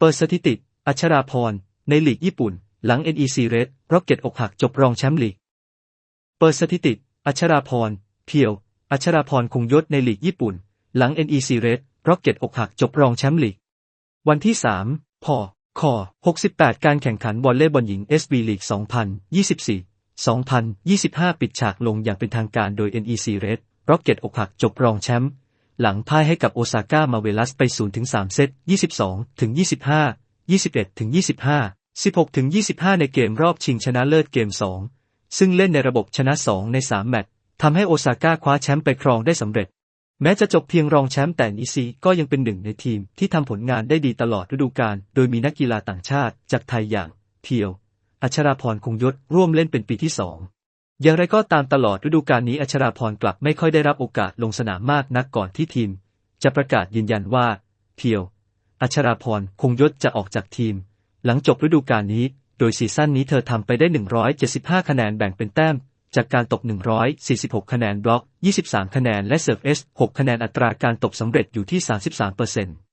เปิดสถิติ อัชราพร ในลีกญี่ปุ่น หลัง NEC Red ร็อกเก็ตอกหักจบรองแชมป์ลีก เปิดสถิติ อัชราพร เพียว อัชราพรคงยศในลีกญี่ปุ่น หลัง NEC Red ร็อกเก็ตอกหักจบรองแชมป์ลีก วันที่ 3 พค68 การแข่งขันวอลเลย์บอลหญิง SB League 2024 2025 ปิดฉากลงอย่างเป็นทางการโดย NEC Red ร็อกเก็ตอกหักจบรองแชมป์ หลังพ่ายให้กับโอซาก้ามาเวลัสไป 0-3 เซต 22-25 21-25 16-25 ในเกมรอบชิงชนะเลิศเกม 2 ซึ่งเล่นในระบบชนะ 2 ใน 3 แมตช์ทำให้โอซาก้าคว้าแชมป์ไปครองได้สำเร็จ แม้จะจบเพียงรองแชมป์แต่นิซีก็ยังเป็นหนึ่งในทีมที่ทำผลงานได้ดีตลอดฤดูกาล โดยมีนักกีฬาต่างชาติจากไทยอย่าง เพียว อัชราพรคงยศร่วมเล่นเป็นปีที่สอง อย่างไรก็ตามตลอดฤดูกาลนี้อัชราพรกลับไม่ค่อยได้รับโอกาสลงสนามมากนักก่อนที่ทีม จะประกาศยืนยันว่า เพียว อัชราพรคงยศจะออกจากทีม หลังจบฤดูกาลนี้ โดยซีซั่นนี้เธอทำไปได้ 175 คะแนนแบ่งเป็นแต้ม จากการตบ146 คะแนนบล็อก 23 คะแนนและเซิร์ฟเอส 6 คะแนนอัตราการตบสำเร็จอยู่ที่ 33%